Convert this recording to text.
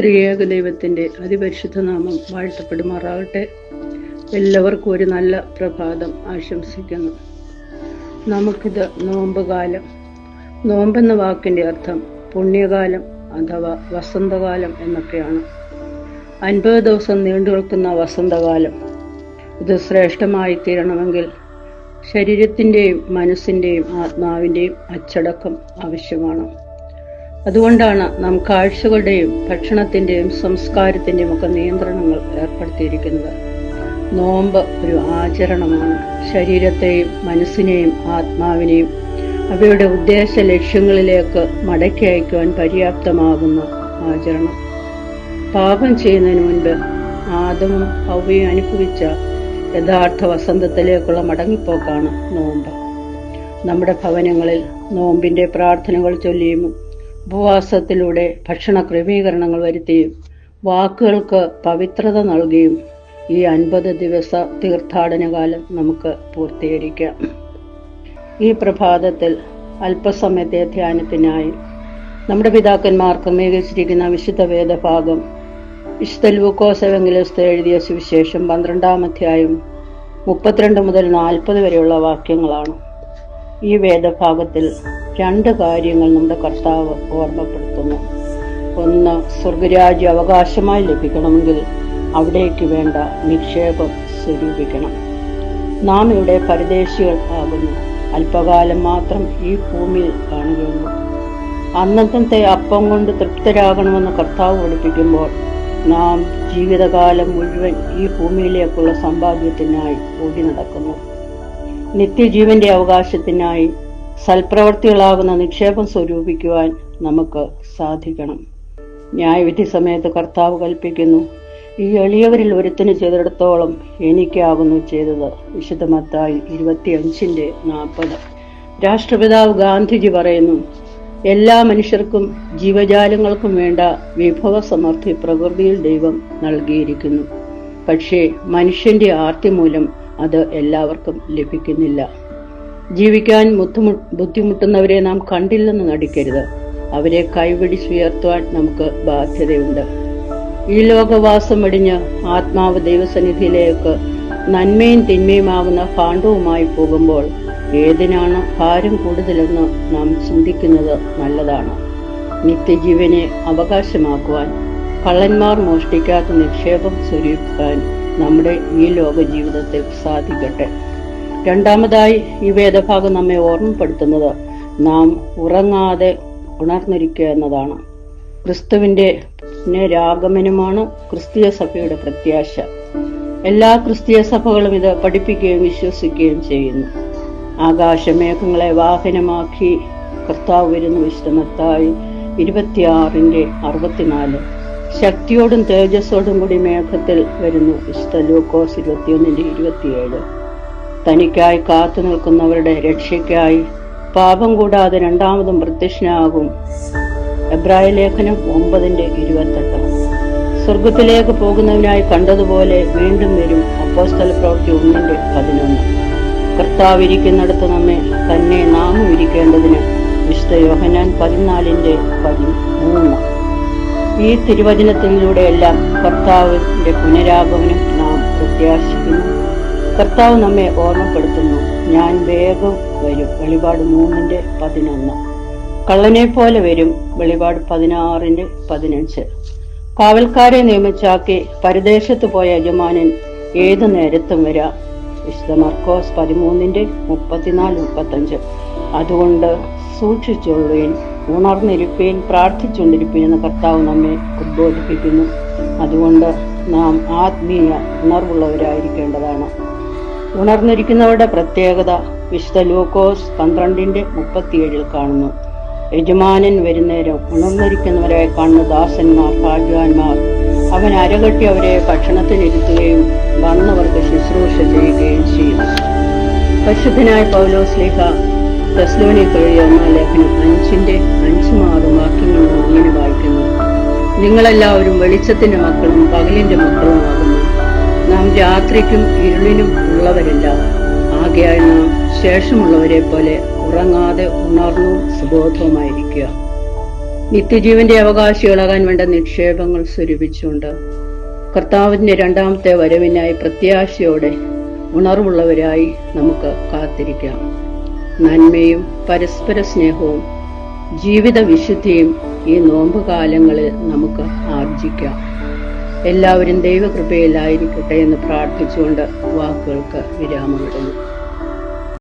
ത്രിയേക ദൈവത്തിന്റെ അതിപരിശുദ്ധ നാമം വാഴ്ത്തപ്പെടുമാറാകട്ടെ. എല്ലാവർക്കും ഒരു നല്ല പ്രഭാതം ആശംസിക്കുന്നു. നമുക്കിത് നോമ്പ് കാലം നോമ്പെന്ന വാക്കിന്റെ അർത്ഥം പുണ്യകാലം അഥവാ വസന്തകാലം എന്നൊക്കെയാണ്. അൻപത് ദിവസം നീണ്ടു നിൽക്കുന്ന വസന്തകാലം. ഇത് ശ്രേഷ്ഠമായി തീരണമെങ്കിൽ ശരീരത്തിന്റെയും മനസ്സിന്റെയും ആത്മാവിന്റെയും അച്ചടക്കം ആവശ്യമാണ്. അതുകൊണ്ടാണ് നാം കാഴ്ചകളുടെയും ഭക്ഷണത്തിന്റെയും സംസ്കാരത്തിന്റെയും ഒക്കെ നിയന്ത്രണങ്ങൾ ഏർപ്പെടുത്തിയിരിക്കുന്നത്. നോമ്പ് ഒരു ആചരണമാണ്. ശരീരത്തെയും മനസ്സിനെയും ആത്മാവിനെയും അവയുടെ ഉദ്ദേശ ലക്ഷ്യങ്ങളിലേക്ക് മടക്കി അയക്കുവാൻ പര്യാപ്തമാകുന്ന ആചരണം. പാപം ചെയ്യുന്നതിന് മുൻപ് ആദമും ഹവയും അനുഭവിച്ച യഥാർത്ഥ വസന്തത്തിലേക്കുള്ള മടങ്ങിപ്പോക്കാണ് നോമ്പ്. നമ്മുടെ ഭവനങ്ങളിൽ നോമ്പിന്റെ പ്രാർത്ഥനകൾ ചൊല്ലിയും ഉപവാസത്തിലൂടെ ഭക്ഷണ ക്രമീകരണങ്ങൾ വരുത്തിയും വാക്കുകൾക്ക് പവിത്രത നൽകിയും ഈ അൻപത് ദിവസ തീർത്ഥാടന കാലം നമുക്ക് പൂർത്തീകരിക്കാം. ഈ പ്രഭാതത്തിൽ അല്പസമയത്തെ ധ്യാനത്തിനായി നമ്മുടെ പിതാക്കന്മാർ ക്രമീകരിച്ചിരിക്കുന്ന വിശുദ്ധ വേദഭാഗം വിശുദ്ധ ലൂക്കോസവെങ്കിലസ്ത എഴുതിയ സുവിശേഷം പന്ത്രണ്ടാം അധ്യായം മുപ്പത്തിരണ്ട് മുതൽ നാൽപ്പത് വരെയുള്ള വാക്യങ്ങളാണ്. ഈ വേദഭാഗത്തിൽ രണ്ട് കാര്യങ്ങൾ നമ്മുടെ കർത്താവ് ഓർമ്മപ്പെടുത്തുന്നു. ഒന്ന് സ്വർഗരാജ്യ അവകാശമായി ലഭിക്കണമെങ്കിൽ അവിടേക്ക് വേണ്ട നിക്ഷേപം സ്വരൂപിക്കണം. നാം ഇവിടെ പരിദേശികൾ ആകുന്നു. അല്പകാലം മാത്രം ഈ ഭൂമിയിൽ കാണുകയുള്ളൂ. അന്നത്തെ അപ്പം കൊണ്ട് തൃപ്തരാകണമെന്ന് കർത്താവ് പഠിപ്പിക്കുമ്പോൾ നാം ജീവിതകാലം മുഴുവൻ ഈ ഭൂമിയിലേക്കുള്ള സമ്പാദ്യത്തിനായി ഓടി നടക്കുന്നു. നിത്യജീവന്റെ അവകാശത്തിനായി സൽപ്രവർത്തികളാകുന്ന നിക്ഷേപം സ്വരൂപിക്കുവാൻ നമുക്ക് സാധിക്കണം. ന്യായവിധി സമയത്ത് കർത്താവ് കൽപ്പിക്കുന്നു ഈ എളിയവരിൽ ഒരുത്തിന് ചെയ്തിടത്തോളം എനിക്കാകുന്നു ചെയ്തത്. വിശുദ്ധമത്തായി ഇരുപത്തിയഞ്ചിന്റെ നാൽപ്പത്. രാഷ്ട്രപിതാവ് ഗാന്ധിജി പറയുന്നു എല്ലാ മനുഷ്യർക്കും ജീവജാലങ്ങൾക്കും വേണ്ട വിഭവ സമൃദ്ധി പ്രകൃതിയിൽ ദൈവം നൽകിയിരിക്കുന്നു. പക്ഷേ മനുഷ്യന്റെ ആർത്തി മൂലം അത് എല്ലാവർക്കും ലഭിക്കുന്നില്ല. ജീവിക്കാൻ ബുദ്ധിമുട്ടുന്നവരെ നാം കണ്ടില്ലെന്ന് നടിക്കരുത്. അവരെ കൈപിടിച്ചുയർത്തുവാൻ നമുക്ക് ബാധ്യതയുണ്ട്. ഈ ലോകവാസം വെടിഞ്ഞ് ആത്മാവ് ദൈവസന്നിധിയിലേക്ക് നന്മയും തിന്മയുമാവുന്ന ഭാണ്ഡവുമായി പോകുമ്പോൾ ഏതിനാണ് ഭാരം കൂടുതലെന്ന് നാം ചിന്തിക്കുന്നത് നല്ലതാണ്. നിത്യജീവനെ അവകാശമാക്കുവാൻ കള്ളന്മാർ മോഷ്ടിക്കാത്ത നിക്ഷേപം സ്വരൂപിക്കാൻ നമ്മുടെ ഈ ലോക ജീവിതത്തിൽ സാധിക്കട്ടെ. രണ്ടാമതായി ഈ വേദഭാഗം നമ്മെ ഓർമ്മപ്പെടുത്തുന്നത് നാം ഉറങ്ങാതെ ഉണർന്നിരിക്കുക എന്നതാണ്. ക്രിസ്തുവിന്റെ രാഗമനുമാണ് ക്രിസ്തീയ സഭയുടെ പ്രത്യാശ. എല്ലാ ക്രിസ്തീയ സഭകളും ഇത് പഠിപ്പിക്കുകയും വിശ്വസിക്കുകയും ചെയ്യുന്നു. ആകാശമേഘങ്ങളെ വാഹനമാക്കി കർത്താവ് വരുന്ന വിശുദ്ധമത്തായി ഇരുപത്തിയാറിന്റെ അറുപത്തിനാല്. ശക്തിയോടും തേജസ്സോടും കൂടി മേഘത്തിൽ വരുന്നു വിശുദ്ധ ലൂക്കോസ് ഇരുപത്തിയൊന്നിന്റെ ഇരുപത്തിയേഴ്. തനിക്കായി കാത്തു നിൽക്കുന്നവരുടെ രക്ഷയ്ക്കായി പാപം കൂടാതെ രണ്ടാമതും പ്രത്യക്ഷനാകും. എബ്രായ ലേഖനം ഒമ്പതിന്റെ ഇരുപത്തെട്ട്. സ്വർഗത്തിലേക്ക് പോകുന്നതിനായി കണ്ടതുപോലെ വീണ്ടും വരും അപ്പോസ്തല പ്രവൃത്തി ഒന്നിന്റെ പതിനൊന്ന്. കർത്താവ് ഇരിക്കുന്നിടത്ത് നമ്മെ തന്നെ നാമം ഇരിക്കേണ്ടതിന് വിശുദ്ധ യോഹനാൻ പതിനാലിന്റെ പതിമൂന്ന്. ഈ തിരുവചനത്തിലൂടെയെല്ലാം കർത്താവിന്റെ പുനരാഗമനം നാം പ്രത്യാശിക്കുന്നു. കർത്താവ് നമ്മെ ഓർമ്മപ്പെടുത്തുന്നു. ഞാൻ വേഗം വരും. വെളിപാട് മൂന്നിന്റെ പതിനൊന്ന്. കള്ളനെ പോലെ വരും. വെളിപാട് പതിനാറിന്റെ പതിനഞ്ച്. കാവൽക്കാരെ നിയമിച്ചാക്കി പരദേശത്ത് പോയ യജമാനൻ ഏത് നേരത്തും വരാം? വിശുദ്ധ മർക്കോസ് പതിമൂന്നിന്റെ മുപ്പത്തിനാല് മുപ്പത്തഞ്ച്. അതുകൊണ്ട് സൂക്ഷിച്ചുള്ളുവീൻ ഉണർന്നിരിപ്പീൻ പ്രാർത്ഥിച്ചുകൊണ്ടിരിപ്പീൻ കർത്താവ് നമ്മെ ഉദ്ബോധിപ്പിക്കുന്നു. അതുകൊണ്ട് നാം ആത്മീയ ഉണർവുള്ളവരായിരിക്കേണ്ടതാണ്. ഉണർന്നിരിക്കുന്നവരുടെ പ്രത്യേകത വിശുദ്ധ ലൂക്കോസ് പന്ത്രണ്ടിന്റെ മുപ്പത്തിയേഴിൽ കാണുന്നു. യജമാനൻ വരുന്നേരം ഉണർന്നിരിക്കുന്നവരെ കാണുന്ന ദാസന്മാർ ഭാഗ്യവാന്മാർ അവൻ അരകെട്ടി അവരെ ഭക്ഷണത്തിനിരുത്തുകയും വന്നവർക്ക് ശുശ്രൂഷ ചെയ്യുകയും ചെയ്യും പരിശുദ്ധനായ പൗലോസ്ലിഹ തെസ്ലോനി കഴിയ ഒന്നാം ലേഖനം അഞ്ചിന്റെ അഞ്ചും ആറും വാക്യങ്ങളും ഇങ്ങനെ വായിക്കുന്നു. നിങ്ങളെല്ലാവരും വെളിച്ചത്തിന്റെ മക്കളും പകലിന്റെ മക്കളുമാകുന്നു നാം രാത്രിക്കും ഇരുളിനും ഉള്ളവരല്ല. ആകയാൽ നാം ശേഷമുള്ളവരെ പോലെ ഉറങ്ങാതെ ഉണർന്നു സുബോധവുമായിരിക്കുക. നിത്യജീവന്റെ അവകാശികളാകാൻ വേണ്ട നിക്ഷേപങ്ങൾ സ്വരൂപിച്ചുകൊണ്ട് കർത്താവിന്റെ രണ്ടാമത്തെ വരവിനായി പ്രത്യാശയോടെ ഉണർവുള്ളവരായി നമുക്ക് കാത്തിരിക്കാം. നന്മയും പരസ്പര സ്നേഹവും ജീവിത വിശുദ്ധിയും ഈ നോമ്പ് കാലങ്ങളിൽ നമുക്ക് ആർജിക്കാം. എല്ലാവരും ദൈവകൃപയിലായിരിക്കട്ടെ എന്ന് പ്രാർത്ഥിച്ചുകൊണ്ട് വാക്കുകൾക്ക് വിരാമമിടുന്നു.